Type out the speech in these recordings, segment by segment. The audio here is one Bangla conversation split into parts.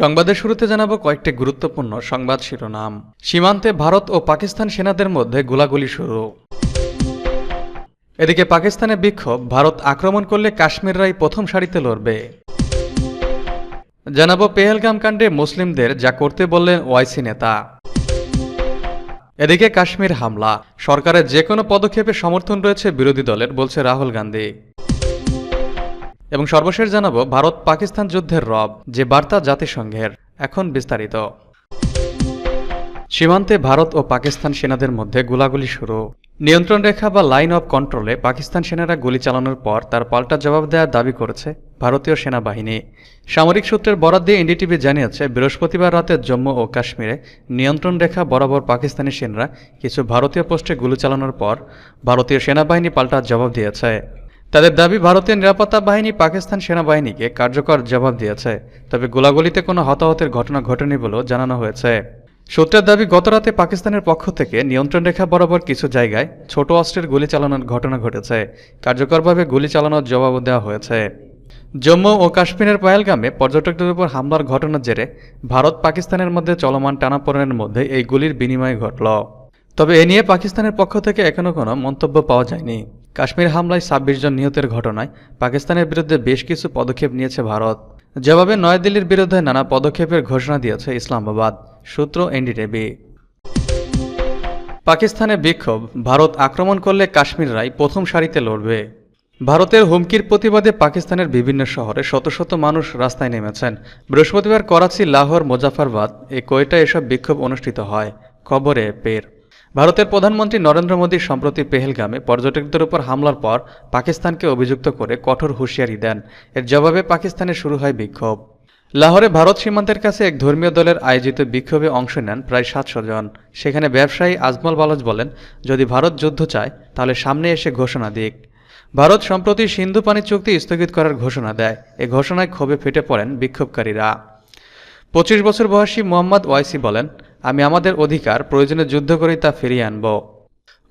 সংবাদের শুরুতে জানাব কয়েকটি গুরুত্বপূর্ণ সংবাদ শিরোনাম। সীমান্তে ভারত ও পাকিস্তান সেনাদের মধ্যে গোলাগুলি শুরু। এদিকে পাকিস্তানে বিক্ষোভ, ভারত আক্রমণ করলে কাশ্মীররাই প্রথম সারিতে লড়বে। জানাব পেহেলগাম কাণ্ডে মুসলিমদের যা করতে বললেন ওয়াইসি নেতা। এদিকে কাশ্মীর হামলা, সরকারের যে কোনো পদক্ষেপে সমর্থন রয়েছে বিরোধী দলের, বলছে রাহুল গান্ধী। এবং সর্বশেষ জানাব ভারত পাকিস্তান যুদ্ধের রব, যে বার্তা জাতিসংঘের, এখন বিস্তারিত। সীমান্তে ভারত ও পাকিস্তান সেনাদের মধ্যে গোলাগুলি শুরু। নিয়ন্ত্রণ রেখা বা লাইন অফ কন্ট্রোলে পাকিস্তান সেনারা গুলি চালানোর পর তার পাল্টা জবাব দেওয়ার দাবি করেছে ভারতীয় সেনাবাহিনী। সামরিক সূত্রের বরাদ দিয়ে এনডিটিভি জানিয়েছে, বৃহস্পতিবার রাতে জম্মু ও কাশ্মীরে নিয়ন্ত্রণ রেখা বরাবর পাকিস্তানি সেনারা কিছু ভারতীয় পোস্টে গুলি চালানোর পর ভারতীয় সেনাবাহিনী পাল্টা জবাব দিয়েছে। তাদের দাবি ভারতীয় নিরাপত্তা বাহিনী পাকিস্তান সেনাবাহিনীকে কার্যকর জবাব দিয়েছে। তবে গোলাগুলিতে কোনো হতাহতের ঘটনা ঘটেনি বলেও জানানো হয়েছে। সূত্রের দাবি, গতরাতে পাকিস্তানের পক্ষ থেকে নিয়ন্ত্রণ রেখা বরাবর কিছু জায়গায় ছোট অস্ত্রের গুলি চালানোর ঘটনা ঘটেছে। কার্যকরভাবে গুলি চালানোর জবাবও দেওয়া হয়েছে। জম্মু ও কাশ্মীরের পয়ালগামে পর্যটকদের উপর হামলার ঘটনার জেরে ভারত পাকিস্তানের মধ্যে চলমান টানাপোড়েনের মধ্যে এই গুলির বিনিময় ঘটল। তবে এ নিয়ে পাকিস্তানের পক্ষ থেকে এখনও কোনো মন্তব্য পাওয়া যায়নি। কাশ্মীর হামলায় ছাব্বিশ জন নিহতের ঘটনায় পাকিস্তানের বিরুদ্ধে বেশ কিছু পদক্ষেপ নিয়েছে ভারত। জবাবে নয়াদিল্লির বিরুদ্ধে নানা পদক্ষেপের ঘোষণা দিয়েছে ইসলামাবাদ, সূত্র এনডিটিভি। পাকিস্তানে বিক্ষোভ, ভারত আক্রমণ করলে কাশ্মীররাই প্রথম সারিতে লড়বে। ভারতের হুমকির প্রতিবাদে পাকিস্তানের বিভিন্ন শহরে শত শত মানুষ রাস্তায় নেমেছেন। বৃহস্পতিবার করাচি, লাহোর মুজাফরবাদ এ কোয়েটা এসব বিক্ষোভ অনুষ্ঠিত হয়? খবরে পের ভারতের প্রধানমন্ত্রী নরেন্দ্র মোদী সম্প্রতি পেহেলগামে পর্যটকদের উপর হামলার পর পাকিস্তানকে অভিযুক্ত করে কঠোর হুঁশিয়ারি দেন। এর জবাবে পাকিস্তানে শুরু হয় বিক্ষোভ। লাহোরে ভারত সীমান্তের কাছে এক ধর্মীয় দলের আয়োজিত বিক্ষোভে অংশ নেন প্রায় সাতশো জন। সেখানে ব্যবসায়ী আজমল বালজ বলেন, যদি ভারত যুদ্ধ চায়, তাহলে সামনে এসে ঘোষণা দিক। ভারত সম্প্রতি সিন্ধু পানি চুক্তি স্থগিত করার ঘোষণা দেয়। এ ঘোষণায় ক্ষোভে ফেটে পড়েন বিক্ষোভকারীরা। পঁচিশ বছর বয়সী মোহাম্মদ ওয়াইসি বলেন আমি আমাদের অধিকার, প্রয়োজনে যুদ্ধ করেই তা ফিরিয়ে আনব।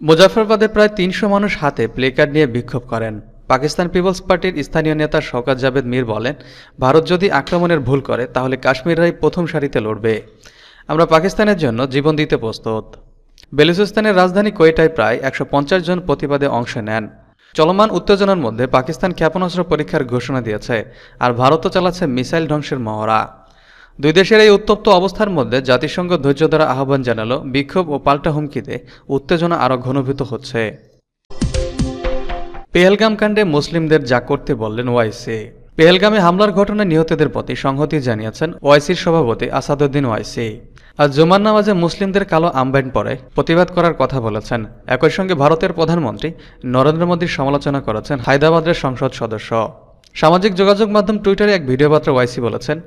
মুজাফরবাদে প্রায় তিনশো মানুষ হাতে প্লেকার্ড নিয়ে বিক্ষোভ করেন। পাকিস্তান পিপলস পার্টির স্থানীয় নেতা শওকাত জাভেদ মীর বলেন, ভারত যদি আক্রমণের ভুল করে, তাহলে কাশ্মীররাই প্রথম সারিতে লড়বে। আমরা পাকিস্তানের জন্য জীবন দিতে প্রস্তুত। বেলুচিস্তানের রাজধানী কোয়েটায় প্রায় একশো পঞ্চাশ জন প্রতিবাদে অংশ নেন। চলমান উত্তেজনার মধ্যে পাকিস্তান ক্ষেপণাস্ত্র পরীক্ষার ঘোষণা দিয়েছে, আর ভারতও চালাচ্ছে মিসাইল ধ্বংসের মহড়া। দুই দেশের এই উত্তপ্ত অবস্থার মধ্যে জাতিসংঘ ধৈর্য দ্বারা আহ্বান জানালো, বিক্ষোভ ও পাল্টা হুমকিতে উত্তেজনা আরও ঘনীভূত হচ্ছে। পেহেলগাম কাণ্ডে মুসলিমদের যা করতে বললেন ওয়াইসি। পেহেলগামে হামলার ঘটনায় নিহতদের প্রতি সংহতি জানিয়েছেন ওয়াইসির সভাপতি আসাদুদ্দিন ওয়াইসি। আজ জুমার নামাজে মুসলিমদের কালো আমব্যান্ড পরে প্রতিবাদ করার কথা বলেছেন। একই সঙ্গে ভারতের প্রধানমন্ত্রী নরেন্দ্র মোদীর সমালোচনা করেছেন হায়দ্রাবাদের সংসদ সদস্য। সামাজিক যোগাযোগ মাধ্যম টুইটারে এক ভিডিও বার্তা ওয়াইসি বলেছেন,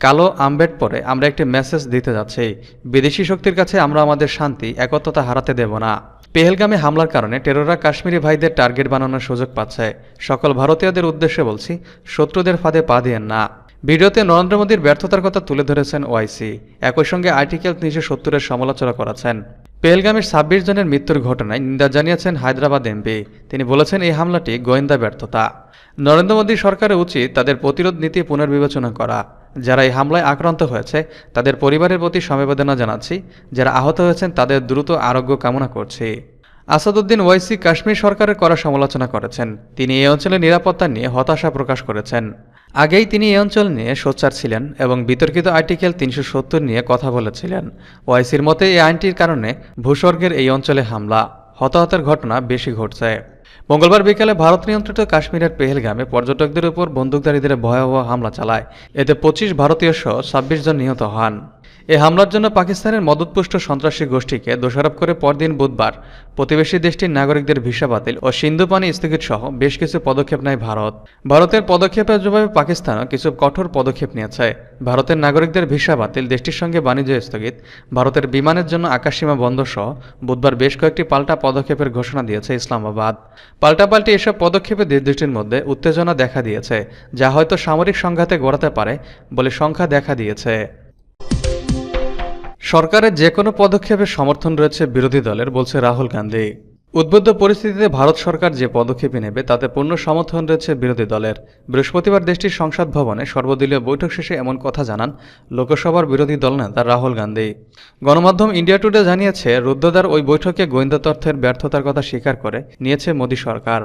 কালো আমবেট পরে আমরা একটি মেসেজ দিতে যাচ্ছি। বিদেশি শক্তির কাছে আমরা আমাদের শান্তি, একত্রতা হারাতে দেব না। পেহেলগামে হামলার কারণে টেরোরা কাশ্মীরি ভাইদের টার্গেট বানানোর সুযোগ পাচ্ছে। সকল ভারতীয়দের উদ্দেশ্যে বলছি, শত্রুদের ফাঁদে পা দিয়েন না। ভিডিওতে নরেন্দ্র মোদীর ব্যর্থতার কথা তুলে ধরেছেন ওয়াইসি। একই সঙ্গে আর্টিকেল নিজে সত্তরের সমালোচনা করেছেন। পেহেলগামের ছাব্বিশ জনের মৃত্যুর ঘটনায় নিন্দা জানিয়েছেন হায়দ্রাবাদ এমপি। তিনি বলেছেন, এই হামলাটি গোয়েন্দা ব্যর্থতা। নরেন্দ্র মোদী সরকারের উচিত তাদের প্রতিরোধ নীতি পুনর্বিবেচনা করা। যারা এই হামলায় আক্রান্ত হয়েছে, তাদের পরিবারের প্রতি সমবেদনা জানাচ্ছি। যারা আহত হয়েছেন, তাদের দ্রুত আরোগ্য কামনা করছি। আসাদুদ্দিন ওয়াইসি কাশ্মীর সরকারের করা সমালোচনা করেছেন। তিনি এই অঞ্চলের নিরাপত্তা নিয়ে হতাশা প্রকাশ করেছেন। আগেই তিনি এই অঞ্চল নিয়ে সোচ্চার ছিলেন এবং বিতর্কিত আর্টিকেল তিনশো সত্তর নিয়ে কথা বলেছিলেন। ওয়াইসির মতে, এই আইনটির কারণে ভূস্বর্গের এই অঞ্চলে হামলা, হতাহতের ঘটনা বেশি ঘটছে। মঙ্গলবার বিকেলে ভারত নিয়ন্ত্রিত কাশ্মীরের পেহেলগামে পর্যটকদের উপর বন্দুকধারীদের ভয়াবহ হামলা চালায়। এতে পঁচিশ ভারতীয় সহ ছাব্বিশ জন নিহত হন। এ হামলার জন্য পাকিস্তানের মদতপুষ্ট সন্ত্রাসী গোষ্ঠীকে দোষারোপ করে পরদিন বুধবার প্রতিবেশী দেশটির নাগরিকদের ভিসা বাতিল ও সিন্ধু পানি স্থগিত সহ বেশ কিছু পদক্ষেপ নেয় ভারত। ভারতের পদক্ষেপের জবাবে পাকিস্তানও কিছু কঠোর পদক্ষেপ নিয়েছে। ভারতের নাগরিকদের ভিসা বাতিল, দেশটির সঙ্গে বাণিজ্য স্থগিত, ভারতের বিমানের জন্য আকাশসীমা বন্ধ সহ বুধবার বেশ কয়েকটি পাল্টা পদক্ষেপের ঘোষণা দিয়েছে ইসলামাবাদ। পাল্টাপাল্টি এসব পদক্ষেপে দেশ দুটির মধ্যে উত্তেজনা দেখা দিয়েছে, যা হয়তো সামরিক সংঘাতে গড়াতে পারে বলে সংখ্যা দেখা দিয়েছে। সরকারের যে কোনো পদক্ষেপে সমর্থন রয়েছে বিরোধী দলের, বলছে রাহুল গান্ধী। উদ্বুদ্ধ পরিস্থিতিতে ভারত সরকার যে পদক্ষেপই নেবে, তাতে পূর্ণ সমর্থন রয়েছে বিরোধী দলের। বৃহস্পতিবার দেশটির সংসদ ভবনে সর্বদলীয় বৈঠক শেষে এমন কথা জানান লোকসভার বিরোধী দলনেতা রাহুল গান্ধী। গণমাধ্যম ইন্ডিয়া টুডে জানিয়েছে, রুদ্ধদ্বার ওই বৈঠকে গোয়েন্দা তথ্যের ব্যর্থতার কথা স্বীকার করে নিয়েছে মোদী সরকার।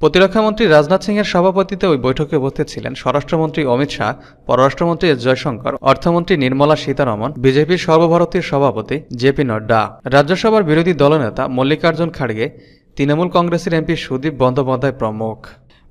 প্রতিরক্ষামন্ত্রী রাজনাথ সিংয়ের সভাপতিত্বে ওই বৈঠকে উপস্থিত ছিলেন স্বরাষ্ট্রমন্ত্রী অমিত শাহ, পররাষ্ট্রমন্ত্রী এস জয়শঙ্কর, অর্থমন্ত্রী নির্মলা সীতারমন, বিজেপির সর্বভারতীয় সভাপতি জেপি নড্ডা। রাজ্যসভার বিরোধী দলনেতা মল্লিকার্জুন খাড়গে, তৃণমূল কংগ্রেসের এমপি সুদীপ বন্দ্যোপাধ্যায় প্রমুখ।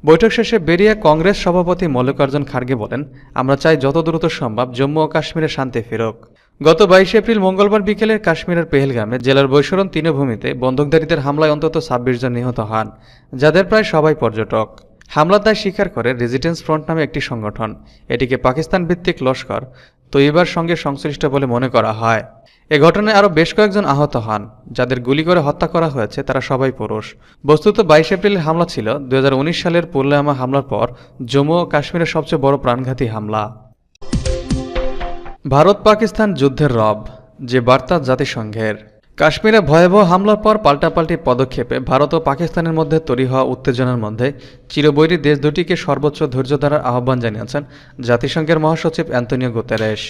বৈঠক শেষে বেরিয়ে কংগ্রেস সভাপতি মল্লিকার্জুন খাড়গে বলেন, আমরা চাই যত দ্রুত সম্ভব জম্মু ও কাশ্মীরে শান্তি ফেরুক। গত বাইশে এপ্রিল মঙ্গলবার বিকেলে কাশ্মীরের পেহেলগামে জেলার বৈশরণ তৃণভূমিতে বন্দুকধারীদের হামলায় অন্তত ছাব্বিশ জন নিহত হন, যাদের প্রায় সবাই পর্যটক। হামলার দায় স্বীকার করে রেজিডেন্স ফ্রন্ট নামে একটি সংগঠন। এটিকে পাকিস্তান ভিত্তিক লস্কর তৈবার সঙ্গে সংশ্লিষ্ট বলে মনে করা হয়। এ ঘটনায় আরও বেশ কয়েকজন আহত হন, যাদের গুলি করে হত্যা করা হয়েছে, তারা সবাই পুরুষ। বস্তুত বাইশ এপ্রিলের হামলা ছিল দু হাজার উনিশ সালের পুলওয়ামা হামলার পর জম্মু ও কাশ্মীরের সবচেয়ে বড় প্রাণঘাতী হামলা। ভারত পাকিস্তান যুদ্ধের রব, যে বার্তা জাতিসংঘের। কাশ্মীরে ভয়াবহ হামলার পর পাল্টাপাল্টি পদক্ষেপে ভারত ও পাকিস্তানের মধ্যে তৈরি হওয়া উত্তেজনার মধ্যে চিরবৈরী দেশ দুটিকে সর্বোচ্চ ধৈর্য ধরার আহ্বান জানিয়েছেন জাতিসংঘের মহাসচিব অ্যান্তনিও গুতেরেশ।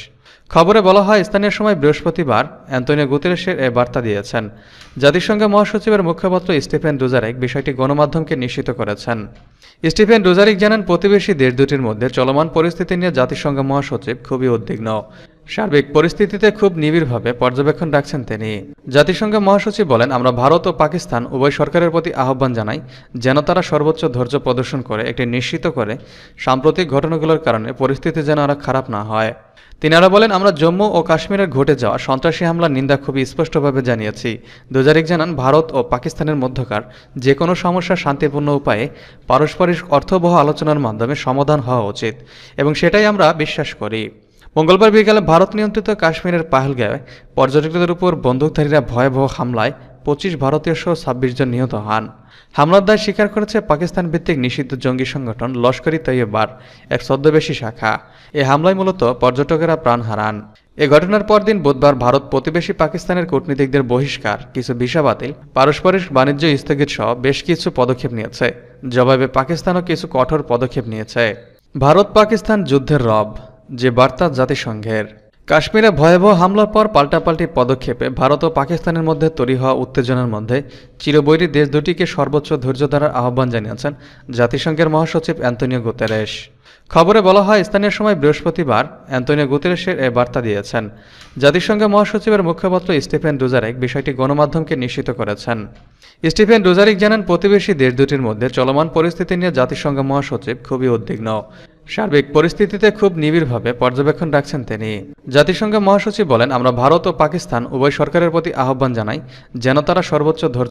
খবরে বলা হয়, স্থানীয় সময় বৃহস্পতিবার অ্যান্তনিও গুতেরেসের এ বার্তা দিয়েছেন। জাতিসংঘের মহাসচিবের মুখপাত্র স্টিফেন ডুজারেক বিষয়টি গণমাধ্যমকে নিশ্চিত করেছেন। স্টিফেন ডুজারিক জানান, প্রতিবেশী দেশ দুটির মধ্যে চলমান পরিস্থিতি নিয়ে জাতিসংঘ মহাসচিব খুবই উদ্বিগ্ন। সার্বিক পরিস্থিতিতে খুব নিবিড়ভাবে পর্যবেক্ষণ রাখছেন তিনি। জাতিসংঘ মহাসচিব বলেন, আমরা ভারত ও পাকিস্তান উভয় সরকারের প্রতি আহ্বান জানাই যেন তারা সর্বোচ্চ ধৈর্য প্রদর্শন করে, একটি নিশ্চিত করে সাম্প্রতিক ঘটনাগুলোর কারণে পরিস্থিতি যেন আরও খারাপ না হয়। তিনি আরও বলেন, আমরা জম্মু ও কাশ্মীরের ঘটে যাওয়া সন্ত্রাসী হামলার নিন্দা খুবই স্পষ্টভাবে জানিয়েছি। দুজারিক জানান, ভারত ও পাকিস্তানের মধ্যকার যে কোনো সমস্যা শান্তিপূর্ণ উপায়ে পারস্পরিক অর্থবহ আলোচনার মাধ্যমে সমাধান হওয়া উচিত এবং সেটাই আমরা বিশ্বাস করি। মঙ্গলবার বিকেলে ভারত নিয়ন্ত্রিত কাশ্মীরের পাহলগাঁয়ে পর্যটকদের উপর বন্দুকধারীরা ভয়াবহ হামলায় পঁচিশ ভারতীয় সহ ছাব্বিশ জন নিহত হন। হামলার দায় স্বীকার করেছে পাকিস্তান ভিত্তিক নিষিদ্ধ জঙ্গি সংগঠন লস্করি তৈয়বার, এক ছদ্মবেশী শাখা। এ হামলায় মূলত পর্যটকেরা প্রাণ হারান। এ ঘটনার পরদিন বুধবার ভারত প্রতিবেশী পাকিস্তানের কূটনীতিকদের বহিষ্কার, কিছু ভিসা বাতিল, পারস্পরিক বাণিজ্য স্থগিত সহ বেশ কিছু পদক্ষেপ নিয়েছে। জবাবে পাকিস্তানও কিছু কঠোর পদক্ষেপ নিয়েছে। ভারত পাকিস্তান যুদ্ধের রব। যে বার্তা জাতিসংঘের। কাশ্মীরে ভয়াবহ হামলার পর পাল্টাপাল্টি পদক্ষেপে ভারত ও পাকিস্তানের মধ্যে তৈরি হওয়া উত্তেজনার মধ্যে চিরবৈরী দেশ দুটিকে সর্বোচ্চ ধৈর্য ধরার আহ্বান জানিয়েছেন জাতিসংঘের মহাসচিব অ্যান্তনিও গুতেরেশ। খবরে বলা হয়, স্থানীয় সময় বৃহস্পতিবার অ্যান্তনিও গুতেরেশের এ বার্তা দিয়েছেন। জাতিসংঘের মহাসচিবের মুখপাত্র স্টিফেন ডুজারেক বিষয়টি গণমাধ্যমকে নিশ্চিত করেছেন। স্টিফেন ডুজারিক জানান, প্রতিবেশী দেশ দুটির মধ্যে চলমান পরিস্থিতি নিয়ে জাতিসংঘ মহাসচিব খুবই উদ্বিগ্ন। সার্বিক পরিস্থিতিতে খুব নিবিড়ভাবে পর্যবেক্ষণ রাখছেন তিনি। জাতিসংঘ মহাসচিব বলেন, আমরা ভারত ও পাকিস্তান উভয় সরকারের প্রতি আহ্বান জানাই যেন তারা সর্বোচ্চ ধৈর্য